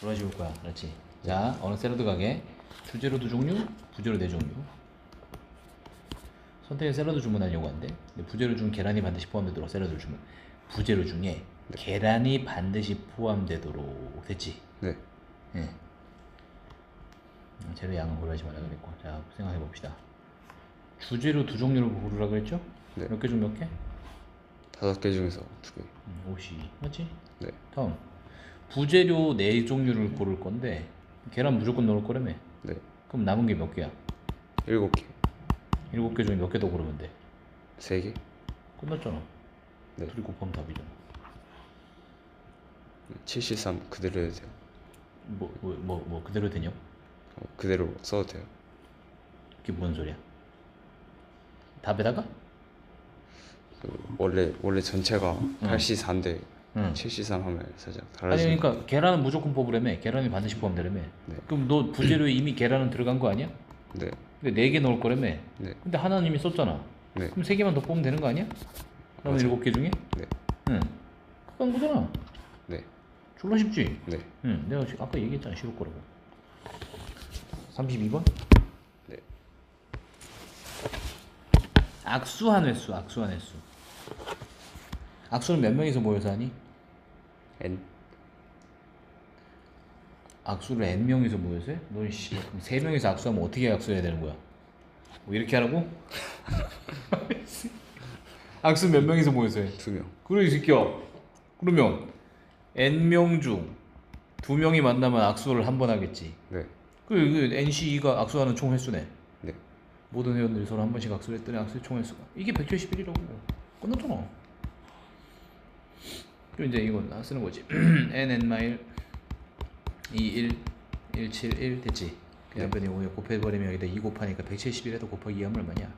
그런 식으로 거야. 그렇지. 자, 어느 샐러드 가게 주재료 두 종류, 부재료 네 종류. 선택의 샐러드 주문하려고 근데 부재료 중 계란이 반드시 포함되도록 샐러드를 주문. 부재료 중에 계란이 반드시 포함되도록 됐지. 네. 예. 음, 재료 양은 고려하지 말라 그랬고 자 생각해 봅시다. 주재료 두 종류를 고르라 그랬죠? 네. 몇 개 중 몇 개? 다섯 개 중에서 두 개. 음, 옷이 맞지? 네. 다음 부재료 네 종류를 고를 건데 계란 무조건 넣을 거라며 네. 그럼 남은 게 몇 개야? 일곱 개. 일곱 개 중에 몇 개 더 고르면 돼? 세 개. 끝났잖아 네. 둘이 곱하면 답이잖아 73 그대로 해도 돼요. 뭐 뭐뭐뭐 그대로 되냐? 어, 그대로 써도 돼요. 그게 뭔 소리야? 답에다가? 그 원래 원래 전체가 84인데 응73 하면 살짝 아니 달라지는 거. 그러니까 계란은 무조건 뽑으려며 계란이 반드시 포함되려며 네. 그럼 너 부재료에 이미 계란은 들어간 거 아니야? 네. 근데 네 개 넣을 거라며 네. 근데 하나는 이미 썼잖아 네. 그럼 세 개만 더 뽑으면 되는 거 아니야? 그러면. 일곱 개 중에? 네. 응 그런 거잖아 네. 졸라 쉽지? 네. 응 내가 지- 아까 얘기했잖아 쉬울 거라고 32번? 네. 악수한 횟수 악수한 횟수 악수는 몇 명이서 모여서 하니? N. 악수를 n 명이서 모여서 해? 너씨 명이서 악수하면 어떻게 악수해야 되는 거야? 뭐 이렇게 하라고? 악수 몇 명이서 모여서 해? 두 명. 그래 이 새끼야 그러면 n 명 중 두 명이 만나면 악수를 한 번 하겠지 네. 그, 그 NC가 악수하는 총 횟수네 네. 모든 회원들이 서로 한 번씩 악수를 했더니 악수의 총 횟수가 이게 171이라고 끝났잖아 이제 이건 쓰는 거지 n n 마일 2 1 1 7 1 됐지 그 네. 다음에 이거 곱해버리면 여기다 2 곱하니까 171에도 곱하기 2 하면 얼마냐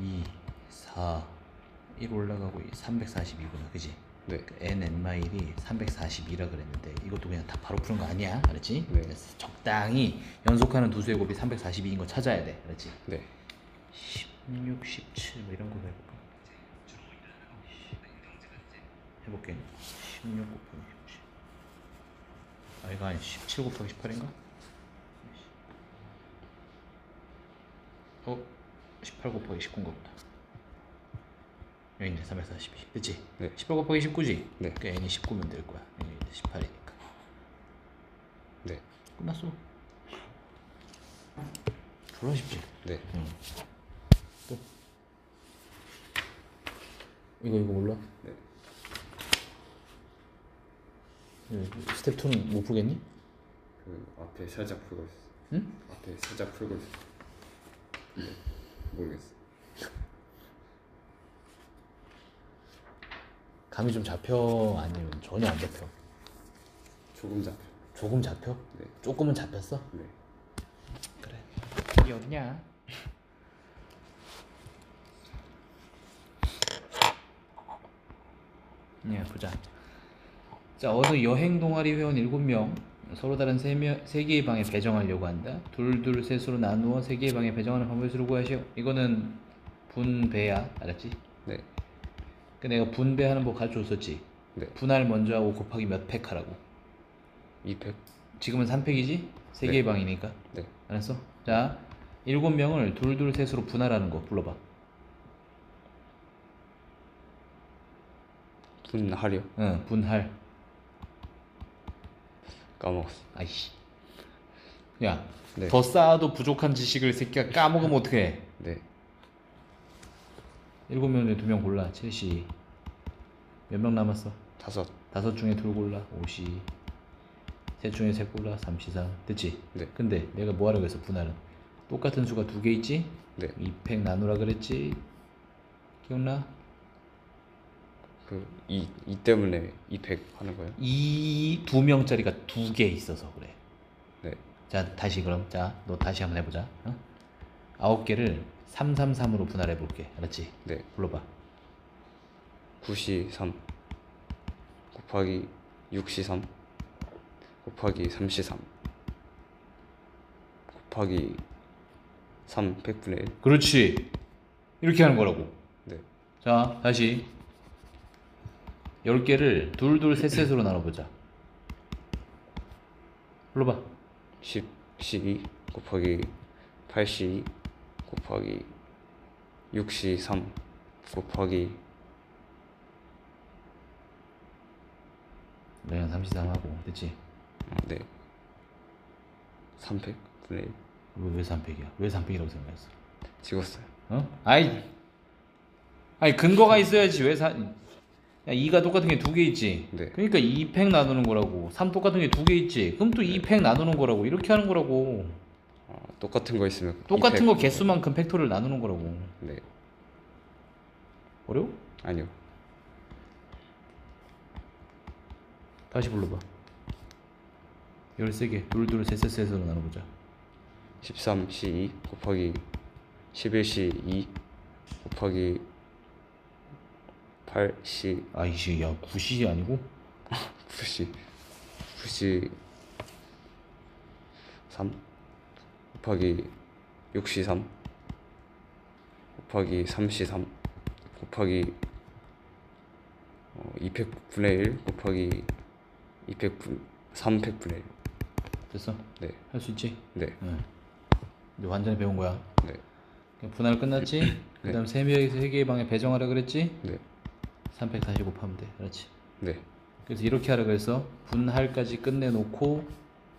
2 4 1 올라가고 342구나 그지 네. 그 n n 마일이 342라 그랬는데 이것도 그냥 다 바로 푸는 거 아니야 알았지? 네. 적당히 연속하는 두 수의 곱이 342인 거 찾아야 돼 알았지? 네. 16, 17 뭐 이런 거 해볼까? 해볼게 16 곱하기 17 아 이거 아니 17 곱하기 18인가? 어? 18 곱하기 19인가 보다 여기 있네 342 그치? 네. 18 곱하기 19지? 네. 그 n이 19면 될 거야 n이 18이니까 네. 끝났어 졸라 쉽지? 네. 응. 또 이거 이거 몰라? 네. 이 스텝 2는 못 풀겠니? 그 앞에 살짝 풀고 있어. 응? 앞에 살짝 풀고 있어. 네. 모르겠어. 감이 좀 잡혀 아니면 전혀 안 잡혀? 조금 잡혀. 조금 잡혀? 네. 조금은 잡혔어? 네. 그래 이게 어디냐? 네 보자 자 어느 여행 동아리 회원 7명 서로 다른 3명, 3개의 방에 배정하려고 한다 둘 둘 셋으로 나누어 3개의 방에 배정하는 방법을 수로 구하시오 이거는 분배야 알았지? 네. 그 내가 분배하는 법 가르쳐 줬었지 네. 분할 먼저 하고 곱하기 몇 팩 하라고 2팩. 지금은 3팩이지? 3개의 네. 방이니까 네. 알았어? 자, 일곱 명을 둘 둘 셋으로 분할하는 거 불러봐. 분할이요. 응, 분할. 까먹었어. 아이씨. 야, 네. 더 쌓아도 부족한 지식을 새끼가 까먹으면 어떡해? 네. 일곱 명 중에 두 명 골라. 첼시. 몇 명 남았어? 다섯. 다섯 중에 둘 골라. 오시. 셋 중에 셋 골라. 삼시삼. 됐지? 네. 근데 내가 뭐 하라고 했어, 분할은? 똑같은 수가 두 개 있지? 네. 2팩 나누라 그랬지? 기억나? 그이이 이 때문에 2팩 하는 거예요? 이 두 명짜리가 두 개 있어서 그래. 네. 자 다시 그럼 자너 다시 한번 해보자. 어? 아홉 개를 333으로 분할해 볼게. 알았지? 네. 불러봐. 9시 3 곱하기 6시 3 곱하기 3시 3 곱하기 3 100분의 1 그렇지. 이렇게 하는 거라고. 네. 자 다시 열 개를 둘둘 셋셋으로 나눠보자. 불러봐 10 12 곱하기 82 곱하기 63 곱하기 그냥 33하고 됐지? 어, 네300 분의 1 왜, 왜 300이야? 왜 300이라고 생각했어? 찍었어요 어? 아이 아니 근거가 있어야지 왜 사... 야 2가 똑같은 게 두 개 있지? 네. 그러니까 2팩 나누는 거라고 3 똑같은 게 두 개 있지? 그럼 또 2팩 나누는 거라고 이렇게 하는 거라고. 어, 똑같은 거 있으면 똑같은 200. 거 개수만큼 팩토리를 나누는 거라고. 네. 어려워? 아니요. 다시 불러봐. 13개. 둘둘 셋셋셋으로 나눠보자. 13 C2 곱하기 11 C2 곱하기 8 C 아이씨 야 9시 아니고? 9 C 9 C 3 곱하기 6 C 3 곱하기 3 C 3 곱하기 어, 200분의 1 곱하기 200분 300분의 1 됐어? 네, 할 수 있지? 네, 응. 이제 완전히 배운 거야? 네, 분할 끝났지? 그 다음 3명에서 3개의 방에 배정하라 그랬지? 네, 3팩 다시 곱하면 돼. 그렇지? 네, 그래서 이렇게 하라 그래서 분할까지 끝내놓고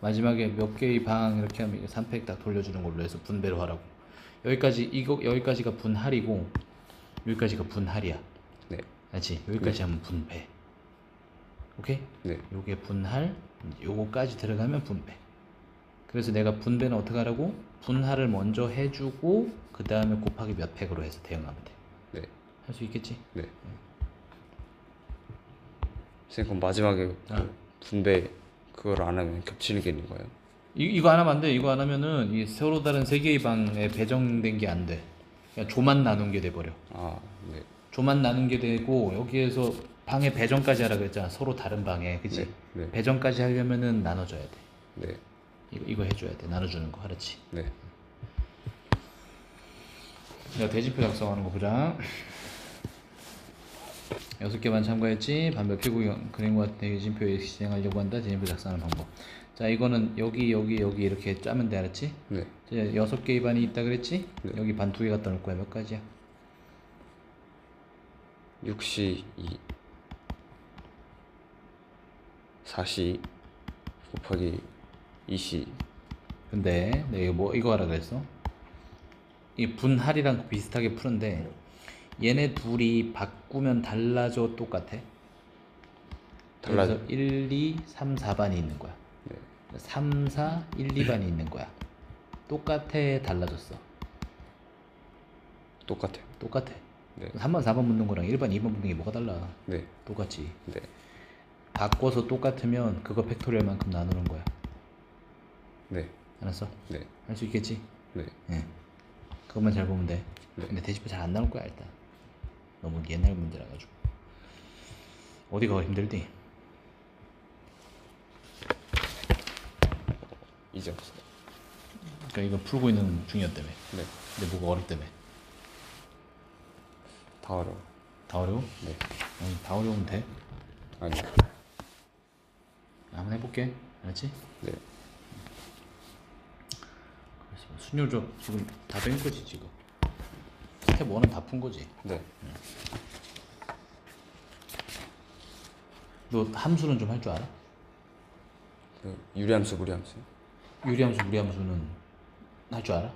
마지막에 몇 개의 방 이렇게 하면 3팩 딱 돌려주는 걸로 해서 분배로 하라고. 여기까지 이거 여기까지가 분할이고 여기까지가 분할이야. 네, 알지? 여기까지 하면 분배. 오케이? 네, 요게 분할 요거까지 들어가면 분배. 그래서 내가 분배는 어떻게 하라고? 분할을 먼저 해주고 그 다음에 곱하기 몇 팩으로 해서 대응하면 돼. 할수 네, 있겠지? 네. 선생님 그럼 마지막에 그 아. 분배 그걸 안 하면 겹치는 게 있는 거예요? 이, 이거 안 하면 안 돼. 이거 안 하면은 이 서로 다른 세 개의 방에 배정된 게 안 돼. 그냥 조만 나눈 게 돼 버려. 아, 네, 조만 나눈 게 되고 여기에서 방에 배정까지 하라 그랬잖아. 서로 다른 방에, 그치? 네, 네, 배정까지 하려면은 나눠줘야 돼. 네, 이거 이거 해줘야 돼. 나눠주는 거, 알았지? 네. 내가 대지표 작성하는 거 보자. 여섯 개만 참가했지. 반별 피구 그림과 대진표 진행하려고 한다. 대진표 작성하는 방법. 자, 이거는 여기 여기 여기 이렇게 짜면 돼, 알았지? 네, 이제 여섯 개의 반이 있다 그랬지? 네. 여기 반 두 개 갖다 놓을 거야. 몇 가지야? 6시 2 4시 곱하기 2시 근데 내가 뭐 이거 하라 그랬어? 이 분할이랑 비슷하게 푸는데 얘네 둘이 바꾸면 달라져 똑같아? 달라져. 그래서 1, 2, 3, 4반이 있는 거야. 네, 3, 4, 1, 2반이 있는 거야. 똑같아, 달라졌어. 똑같아요. 똑같아. 네, 3번, 4번 묻는 거랑 1번, 2번 묻는 게 뭐가 달라? 네, 똑같지. 네, 바꿔서 똑같으면 그거 팩토리얼만큼 나누는 거야. 네, 알았어? 네, 할 수 있겠지? 네, 예. 그것만 잘 보면 돼. 네. 근데 대지표 잘 안 나올 거야 일단. 너무 옛날 문제라 가지고. 어디가 힘들디? 이제 없어요. 그러니까 이거 풀고 있는 중이었다며. 네, 근데 뭐가 어렵다며. 다 어려워. 다 어려워? 네, 아니 다 어려우면 돼. 아니, 한번 해볼게. 알았지? 네, 그래서 순요적 지금 다뺀 거지 지금. 스텝 1은 다 푼 거지. 네, 너 함수는 좀 할 줄 알아? 그 유리함수, 무리함수 유리함수, 무리함수는 할 줄 알아?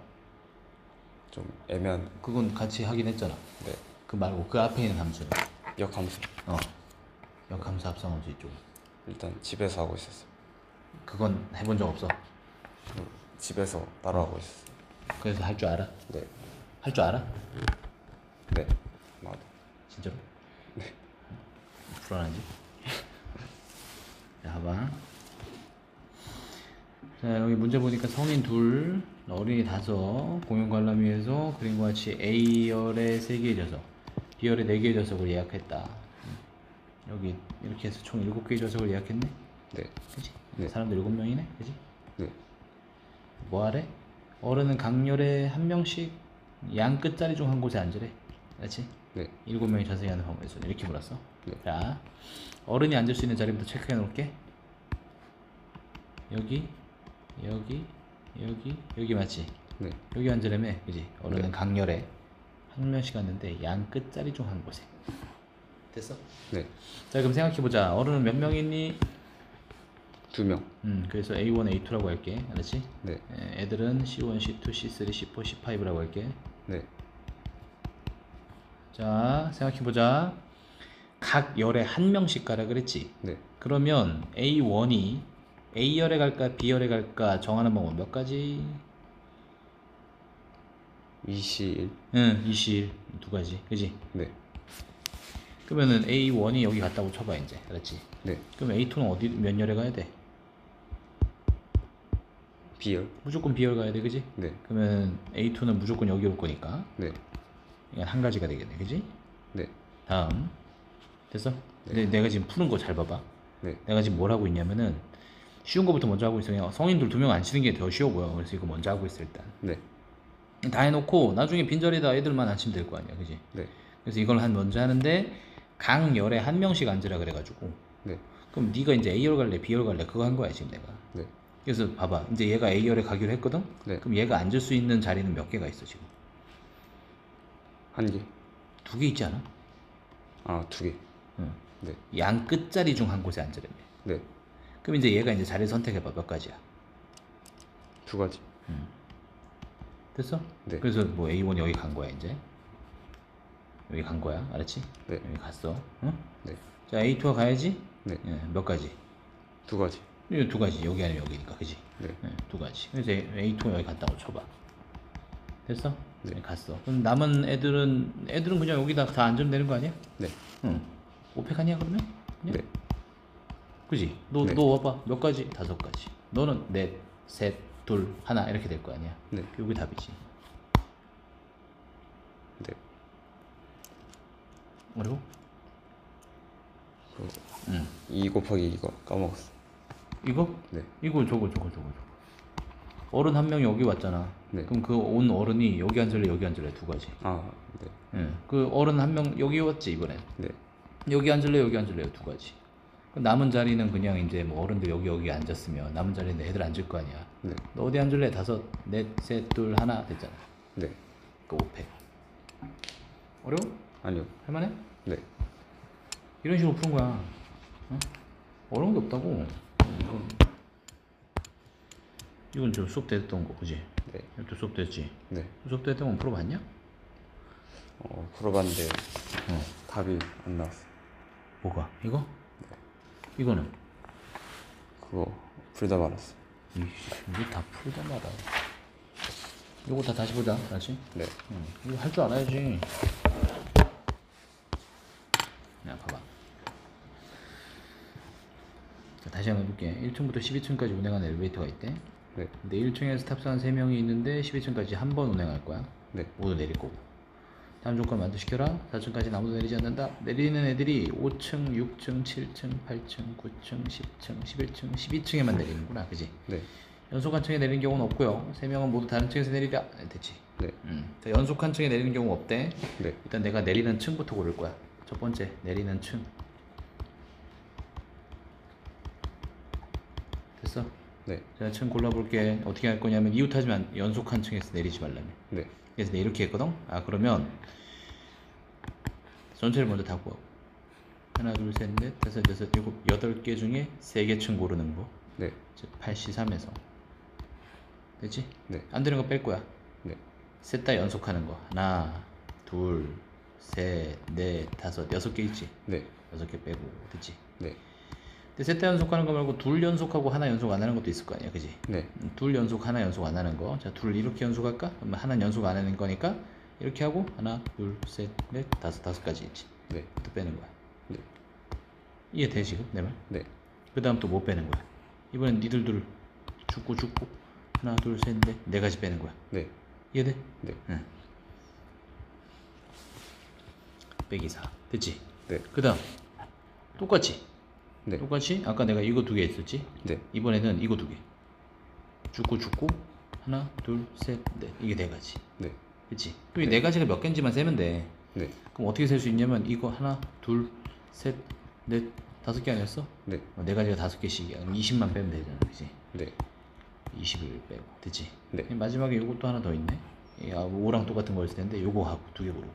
좀 애매한. 그건 같이 하긴 했잖아. 네, 그 말고 그 앞에 있는 함수는. 역함수 어. 역함수, 합성함수 이쪽. 일단 집에서 하고 있었어요. 그건 해본 적 없어. 그 집에서 따라하고 있었어요. 그래서 할 줄 알아? 네, 할 줄 알아? 네, 맞아. 진짜로? 네. 불안하지? 자, 봐봐. 자, 여기 문제 보니까 성인 둘, 어린이 다섯, 공용 관람위에서 그림과 같이 A열에 세 개의 좌석, B열에 네 개의 좌석을 예약했다. 음. 여기 이렇게 해서 총 일곱 개의 좌석을 예약했네? 네, 그지? 네. 사람들 일곱 명이네? 그지? 네, 뭐 하래? 어른은 강렬에 한 명씩 양 끝자리 중 한 곳에 앉으래. 그렇지? 네, 일곱 명이 자세히 하는 방법에서 이렇게 물었어. 네. 자, 어른이 앉을 수 있는 자리부터 체크해 놓을게. 여기 여기 여기 여기 맞지? 네. 여기 앉으려면 그지? 어른은 네. 강렬해 한 명씩 앉는데 양 끝자리 중 한 곳에 됐어? 네. 자 그럼 생각해 보자 어른은 몇명 있니? 두 명. 음 그래서 A1, A2라고 할게 알았지? 네. 에, 애들은 C1, C2, C3, C4, C5라고 할게 네. 자 생각해 보자 각 열에 한 명씩 가라 그랬지? 네. 그러면 A1이 A열에 갈까 B열에 갈까 정하는 방법 몇 가지? 21. 응, 21. 두 가지. 그지? 네. 그러면은 A1이 여기 갔다고 쳐봐, 이제. 알았지? 네. 그럼 A2는 어디, 몇 열에 가야 돼? B열. 무조건 B열 가야 돼, 그지? 네. 그러면 A2는 무조건 여기 올 거니까. 네. 이건 한 가지가 되겠네, 그지? 네. 다음. 됐어? 근데 내가 지금 푸는 거 잘 봐봐. 네. 내가 지금 뭘 하고 있냐면은 쉬운 거부터 먼저 하고 있어. 그냥 성인들 두 명 안 치는 게 더 쉬워 보여. 그래서 이거 먼저 하고 있어, 일단. 네. 다 해놓고 나중에 빈자리에다 애들만 앉히면 될 거 아니야, 그지? 네. 그래서 이걸 한 먼저 하는데 각 열에 한 명씩 앉으라 그래가지고 네. 그럼 네가 이제 A열 갈래, B열 갈래 그거 한 거야 지금 내가. 네. 그래서 봐봐, 이제 얘가 A열에 가기로 했거든. 네. 그럼 얘가 앉을 수 있는 자리는 몇 개가 있어 지금? 한 개. 두 개 있지 않아? 아, 두 개. 응. 네. 양 끝자리 중 한 곳에 앉으려면. 네. 그럼 이제 얘가 이제 자리 선택해봐 몇 가지야? 두 가지. 됐어? 네. 그래서 뭐 A1 여기 간 거야 이제. 여기 간 거야, 알았지? 네. 여기 갔어. 응? 네. 자 A2가 가야지. 네. 예, 몇 가지? 두 가지. 이거 두 가지 여기 아니면 여기니까 그지? 네. 네, 두 가지. 그래서 A2 여기 갔다고 쳐봐. 됐어? 네. 네. 갔어. 그럼 남은 애들은 애들은 그냥 여기다 다 앉으면 되는 거 아니야? 네. 응. 오펙 아니야 그러면? 그냥? 네. 그지? 너, 네. 너 와봐. 몇 가지? 다섯 가지. 너는 넷, 셋, 둘, 하나 이렇게 될 거 아니야? 네. 여기 답이지. 네. 어려워? 그 응. 2 곱하기 이거 까먹었어. 이거? 네. 이거 저거 저거 저거 저거. 어른 한 명이 여기 왔잖아. 네. 그럼 그 온 어른이 여기 앉을래 여기 앉을래 두 가지. 아, 네. 예. 그 어른 한 명 여기 왔지 이번엔. 네. 여기 앉을래 여기 앉을래요 두 가지. 그 남은 자리는 그냥 이제 뭐 어른들 여기 여기 앉았으면 남은 자리는 애들 앉을 거 아니야. 네. 너 어디 앉을래? 다섯, 넷, 셋, 둘, 하나 됐잖아. 네. 그 오펙. 어려워? 아니요. 할만해? 네. 이런 식으로 푸는 거야. 어? 어려운 게 없다고. 이건, 이건 좀 수업 때 했던 거, 그지? 네. 이것도 수업 때 했지? 네. 수업 때 했던 건 풀어봤냐? 어, 풀어봤는데 어. 답이 안 나왔어. 뭐가? 이거? 이거는? 그거 풀다 말았어. 이게 다 풀다 말아. 요거 다 다시 보자, 다시. 네. 응, 이거 할 줄 알아야지. 야, 봐봐. 자, 다시 한번 해볼게. 1층부터 12층까지 운행하는 엘리베이터가 있대. 네. 근데 1층에서 탑승한 3명이 있는데 12층까지 한 번 운행할 거야. 네. 모두 내릴 거고. 다음 조건 만족시켜라. 4층까지 아무도 내리지 않는다. 내리는 애들이 5층, 6층, 7층, 8층, 9층, 10층, 11층, 12층에만 내리는구나. 그지? 네. 연속 한 층에 내리는 경우는 없고요. 3명은 모두 다른 층에서 내리라. 네, 됐지? 네. 음. 자, 연속 한 층에 내리는 경우 없대. 네. 일단 내가 내리는 층부터 고를 거야. 첫 번째, 내리는 층. 네. 자, 층 골라볼게. 어떻게 할 거냐면 이웃하지만 연속 한 층에서 내리지 말라며. 네. 그래서 내가 이렇게 했거든. 아 그러면 전체를 먼저 다 구하고 하나, 둘, 셋, 넷, 다섯, 여섯, 일곱, 여덟 개 중에 세 개 층 고르는 거. 네. 즉 83에서 됐지? 네. 안 되는 거 뺄 거야. 네. 셋 다 연속하는 거. 하나, 둘, 셋, 넷, 다섯, 여섯 개 있지? 네. 여섯 개 빼고 됐지? 네. 근데 셋다 연속하는 거 말고 둘 연속하고 하나 연속 안 하는 것도 있을 거 아니야, 그지? 네. 음, 둘 연속 하나 연속 안 하는 거. 자, 둘 이렇게 연속할까? 그러면 하나 연속 안 하는 거니까 이렇게 하고 하나, 둘, 셋, 넷, 다섯, 다섯 가지 있지. 네. 또 빼는 거야. 네. 이해 돼 지금 내 말? 네. 그 다음 또 못 빼는 거야. 이번엔 니들 둘 죽고 죽고 하나, 둘, 셋, 넷, 네 가지 빼는 거야. 네. 이해 돼? 네. 응. 빼기 4 됐지? 네. 그 다음 똑같이 네. 똑같이 아까 내가 이거 두개 했었지? 네. 이번에는 이거 두 개. 죽고 죽고 하나, 둘, 셋, 넷 이게 네 가지. 네. 그렇지? 그럼 이네 가지가 몇 개인지만 세면 돼. 네. 그럼 어떻게 셀 수 있냐면 이거 하나, 둘, 셋, 넷, 다섯 개 아니었어? 네. 어, 네 가지가 다섯 개씩이야. 그럼 20만 빼면 되잖아, 그렇지? 네. 20을 빼고 됐지? 네. 마지막에 요것도 하나 더 있네 이 아, 5랑 똑같은 거였을 텐데 요거 하고 두 개 고르고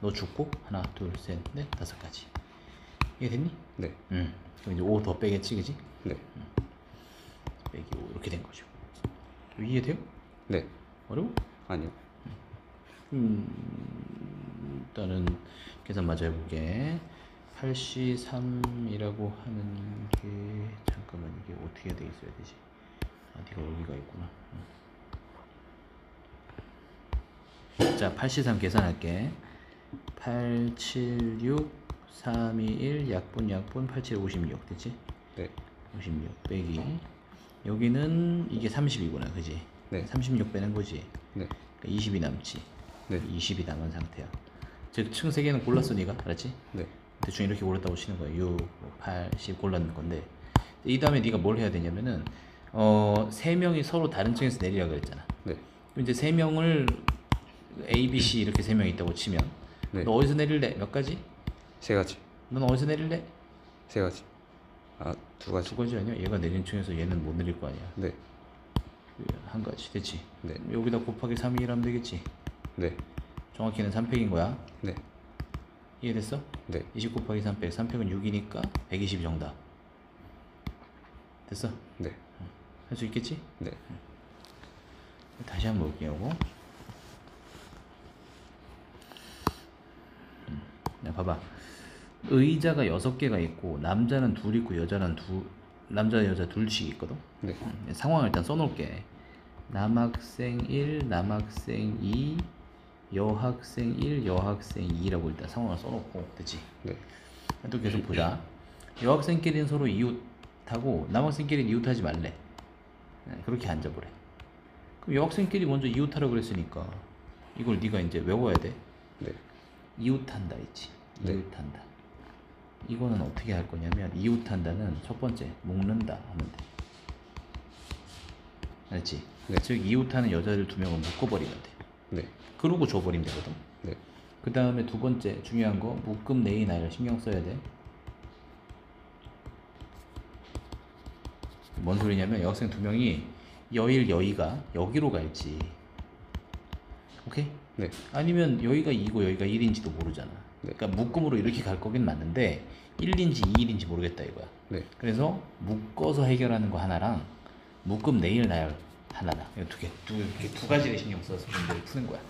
너 죽고 하나 둘셋넷 다섯 가지 이해 됐니? 네. 응 그럼 이제 5 더 빼겠지 그지? 네. 빼기 5 이렇게 된 거죠 이해돼요? 네. 어려워? 아니요. 음, 일단은 계산 마저 해볼게. 83이라고 하는 게 잠깐만 이게 어떻게 돼 있어야 되지? 아, 네가 여기가 있구나. 음. 자, 83 계산할게. 876 321 약분 약분 87 56 됐지? 네. 56 빼기 여기는 이게 30이구나 그지? 네. 36 빼는 거지 네. 그러니까 20이 남지 네. 20이 남은 상태야 즉층 3개는 골랐어 니가 알았지? 네. 대충 이렇게 골랐다고 치는 거야 6, 8, 10 골랐는 건데 이 다음에 네가 뭘 해야 되냐면은 어, 세 명이 서로 다른 층에서 내리라 그랬잖아 네. 그럼 이제 세 명을 A, B, C 이렇게 세명 있다고 치면 네. 너 어디서 내릴래? 몇 가지? 세 가지. 넌 어디서 내릴래? 세 가지. 아, 두 가지. 두 가지 아니야? 얘가 내린 층에서 얘는 못 내릴 거 아니야 네. 한 가지 됐지? 네. 여기다 곱하기 3을 하면 되겠지? 네. 정확히는 3팩인 거야 네. 이해됐어? 네. 20 곱하기 3팩 3팩은 6이니까 120이 정답 됐어? 네. 할 수 있겠지? 네. 다시 한번 볼게요 요거 음, 야 봐봐 의자가 6개가 있고 남자는 둘 있고 여자는 두 남자 여자 둘씩 있거든 네. 음, 상황을 일단 써놓을게 남학생 1 남학생 2 여학생 1 여학생 2라고 일단 상황을 써놓고 됐지? 네. 또 계속 보자. 여학생끼리는 서로 이웃하고 남학생끼리는 이웃하지 말래. 네, 그렇게 앉아보래. 그럼 여학생끼리 먼저 이웃하라고 그랬으니까 이걸 네가 이제 외워야 돼. 네. 이웃한다 있지. 네. 이웃한다. 이거는 어떻게 할 거냐면 이웃한다는 첫 번째 묶는다 하면 돼. 알지? 네. 즉 이웃하는 여자들 두 명을 묶어버리면 돼. 네. 그러고 줘버리면 되거든. 네. 그 다음에 두 번째 중요한 거 묶음 네이 나이를 신경 써야 돼. 뭔 소리냐면 여학생 두 명이 여일 여의가 여기로 갈지 오케이? 네. 아니면 여기가 2고 여기가 1인지도 모르잖아. 네. 그러니까 묶음으로 이렇게 갈 거긴 맞는데 1인지 2일인지 모르겠다 이거야. 네. 그래서 묶어서 해결하는 거 하나랑 묶음 내일 나열 하나다. 두 개, 두, 이렇게 두 가지를 신경 써서 문제를 푸는 거야.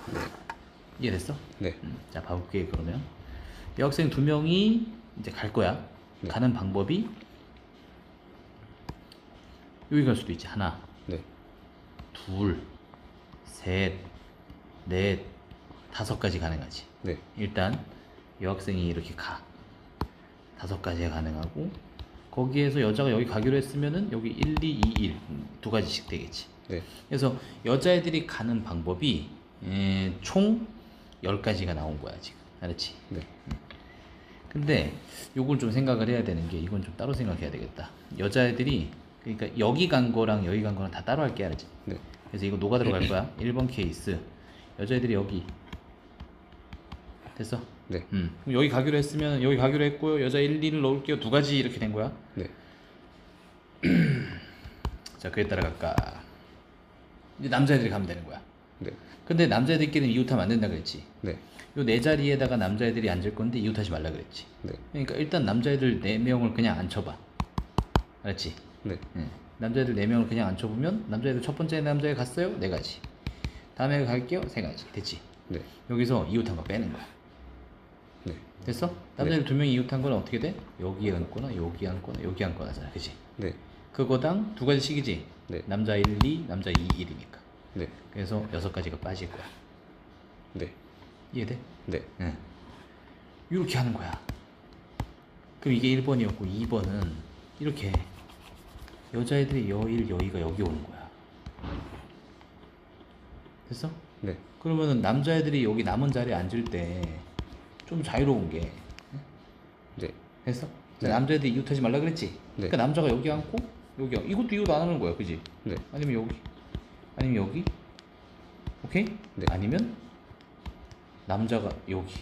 이해됐어? 네. 음, 자, 봐볼게 그러면 여학생 두 명이 이제 갈 거야. 네. 가는 방법이 여기 갈 수도 있지. 하나, 네. 둘, 셋, 넷, 다섯 가지 가능하지. 네. 일단 여학생이 이렇게 가 다섯 가지가 가능하고 거기에서 여자가 여기 가기로 했으면은 여기 1, 2, 2, 1 두 가지씩 되겠지. 네. 그래서 여자애들이 가는 방법이 에, 총 10가지가 나온 거야 지금 알았지? 네. 근데 요걸 좀 생각을 해야 되는 게 이건 좀 따로 생각해야 되겠다 여자애들이 그러니까 여기 간 거랑 여기 간 거랑 다 따로 할게 알았지? 네. 그래서 이거 녹아 들어갈 거야 1번 케이스 여자애들이 여기 됐어? 네. 음. 그럼 여기 가기로 했으면 여기 가기로 했고요 여자 1, 2를 넣을게요 두 가지 이렇게 된 거야 네. 자 그에 따라 갈까 이제 남자애들이 가면 되는 거야 네. 근데 남자애들끼리는 이웃하면 안 된다 그랬지 네. 요 네 자리에다가 남자애들이 앉을 건데 이웃하지 말라 그랬지 네. 그러니까 일단 남자애들 네 명을 그냥 앉혀봐 알았지? 네. 응. 남자애들 네 명을 그냥 앉혀보면 남자애들 첫 번째 남자애 갔어요 네 가지 다음에 갈게요 세 가지 됐지? 네. 여기서 이웃한 거 빼는 거야 네. 됐어? 남자애들 두 명이 이웃한 건 어떻게 돼? 여기에 앉거나 여기 앉거나 여기 앉거나 하잖아 그치? 네. 그거당 두 가지씩이지? 네. 남자 1, 2, 남자 2, 1이니까 네. 그래서 여섯 가지가 빠질 거야 네. 이해돼? 네. 응. 이렇게 하는 거야. 그럼 이게 1번이었고 2번은 이렇게 여자애들이 여일 여의가 여기 오는 거야. 됐어? 네. 그러면은 남자애들이 여기 남은 자리에 앉을 때 좀 자유로운 게 네. 됐어? 네. 남자애들이 이웃하지 말라 그랬지? 네. 그러니까 남자가 여기 앉고 여기 이것도 이웃 안 하는 거야, 그지? 네. 아니면 여기 아니면 여기 오케이? 네. 아니면 남자가 여기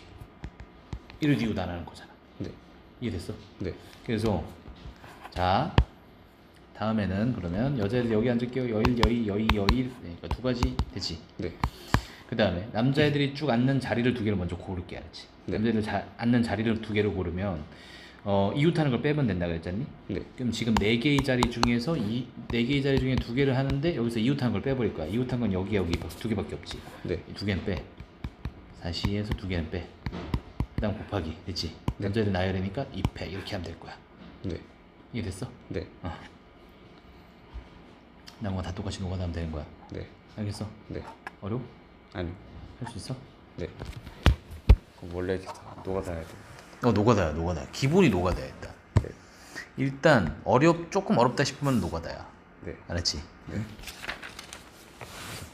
이래도 이웃 안 하는 거잖아 네. 이해됐어? 네. 그래서 자 다음에는 그러면 여자애들 여기 앉을게요. 여일, 여이, 여이, 여일. 네, 그러니까 두 가지 되지. 네. 그 다음에 남자애들이 쭉 앉는 자리를 두 개를 먼저 고를게 알았지. 네. 남자애들 자, 앉는 자리를 두 개를 고르면 어, 이웃하는 걸 빼면 된다 그랬잖니? 네. 그럼 지금 네 개의 자리 중에서 이 네 개의 자리 중에 두 개를 하는데 여기서 이웃한 걸 빼버릴 거야. 이웃한 건 여기 여기 두 개밖에 없지. 네. 두 개는 빼. 사시에서 두 개는 빼. 그다음 곱하기 됐지. 네. 남자애들 나열이니까 2패 이렇게 하면 될 거야. 네. 이해 됐어? 네. 나머가 다 똑같이 녹아나면 되는 거야. 네. 알겠어? 네. 어려워? 아니. 할 수 있어? 네. 그럼 원래 이렇게 다 녹아다녀야 돼. 어 노가다야 노가다. 기본이 노가다야 일단. 네. 일단 어렵 조금 어렵다 싶으면 노가다야. 네. 알았지? 네.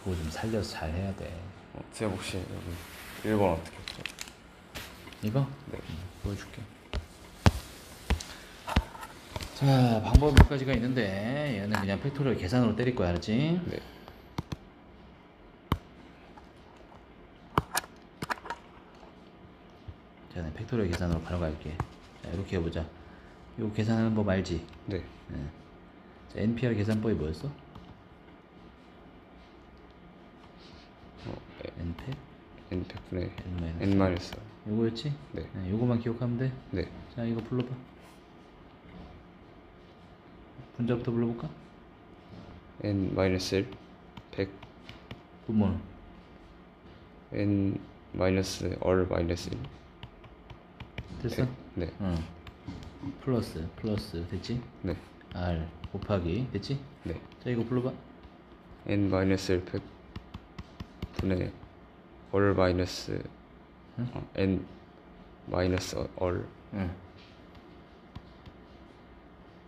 그거 좀 살려서 잘 해야 돼. 어, 제가 혹시 여기 1번 어떻게 했죠? 이거? 네. 음, 보여줄게. 자, 방법 몇 가지가 있는데 얘는 그냥 팩토리얼 계산으로 때릴 거야, 알았지? 네. 팩토리얼 계산으로 바로 갈게. 자, 이렇게 해보자. 요 계산하는 법 알지? 네. 네. 자, NPR 계산법이 뭐였어? 어, NPEC? NPEC분의 N-. 요거였지? 네. 네. 요거만 기억하면 돼? 네. 자, 이거 불러봐. 분자부터 불러볼까? N-L 100 분모는? N-R-1 됐어? 네. 응. 플러스 플러스 됐지? 네. R 곱하기 됐지? 네. 자 이거 불러봐. n 마이너스 1 100 분의 얼 마이너스 응? 어, n 마이너스 얼 응.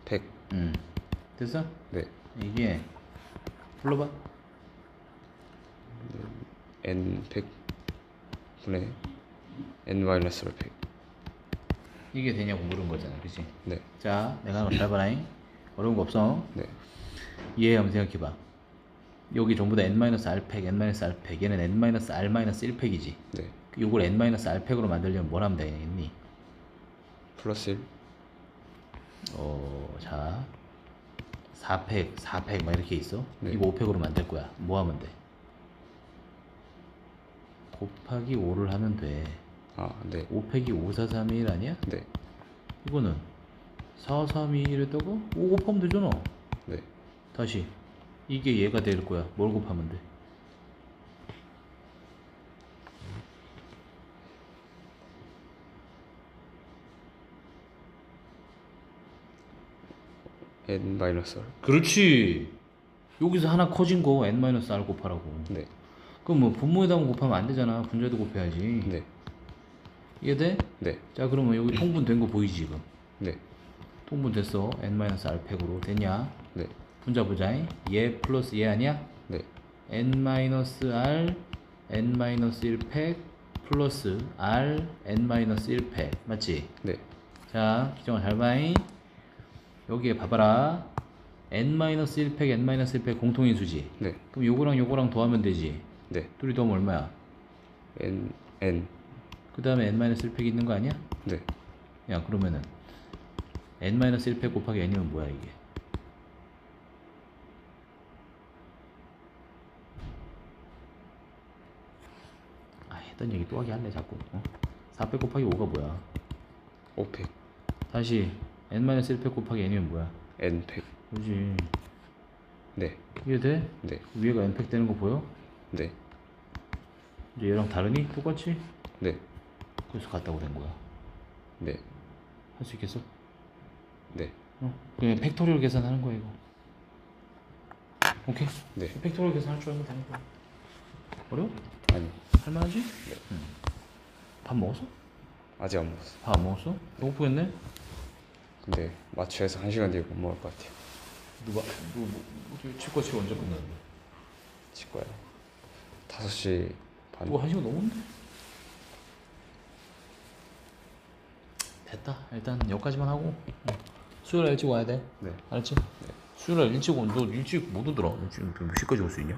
100. 응. 됐어? 네. 이게 불러봐. n 100 분의 n 마이너스 얼 100. 이게 되냐고 물은 거잖아, 그렇지? 네. 자, 내가 하는 거잘 봐라잉. 어려운 거 없어. 네. 이해 한번 생각해봐. 여기 전부 다 n-r 팩, n-r 팩. 얘는 n-r 1 팩이지. 네. 요걸 n-r 팩으로 만들려면 뭘 하면 되겠니? 플러스 1. 어, 자, 4팩, 4팩 막 이렇게 있어. 네. 이거 5팩으로 만들 거야. 뭐 하면 돼? 곱하기 5를 하면 돼. 아, 네. 5 팩이 5, 4, 3, 1 아니야? 네. 이거는 4, 3, 2, 1에다가 5 곱하면 되잖아. 네. 다시 이게 얘가 될 거야. 뭘 곱하면 돼? n 마이너스 얼. 그렇지. 여기서 하나 커진 거 n-r 곱하라고. 네. 그럼 뭐 분모에다 곱하면 안 되잖아. 분자도 곱해야지. 네. 이해돼? 네. 자 그러면 여기 통분된 거 보이지 지금? 네. 통분됐어. n-r 팩으로 됐냐? 네. 분자 보자. 얘 플러스 얘 아니야? 네. n-r n-1팩 플러스 r n-1팩 맞지? 네. 자 기정아 잘 봐잉 여기에 봐봐라 n-1팩 n-1팩 공통인수지 네. 그럼 요거랑 요거랑 더하면 되지 네. 둘이 더하면 얼마야? n n 그 다음에 n-1팩 있는 거 아니야? 네. 야 그러면은 n-1팩 곱하기 n이면 뭐야 이게 아 했던 얘기 또 하게 할래 자꾸 어? 4팩 곱하기 5가 뭐야 5팩 다시 n-1팩 곱하기 n이면 뭐야 n 팩. 그지 네. 이해돼? 네. 위에가 n팩 되는 거 보여? 네. 이제 얘랑 다르니? 똑같이? 네. 그래서 같다고 된 거야 네. 할 수 있겠어? 네. 어 그냥 팩토리얼 계산하는 거야 이거 오케이? 네. 팩토리얼 계산할 줄 알면 되는 거야 어려워? 아니. 할만하지? 응. 밥 먹었어? 아직 안 먹었어. 밥 안 먹었어? 배고프겠네? 근데 마취해서 1시간 뒤에 못 먹을 것 같아요. 누가 누구 뭐, 치과 치료 언제 끝나는데? 치과요. 5시 반. 누가 한 시간 넘었는데? 됐다 일단 여기까지만 하고 응. 수요일 날 일찍 와야 돼 네. 알았지? 수요일 날 일찍 오면 너 일찍 못 오더라 지금 몇 시까지 올 수 있냐?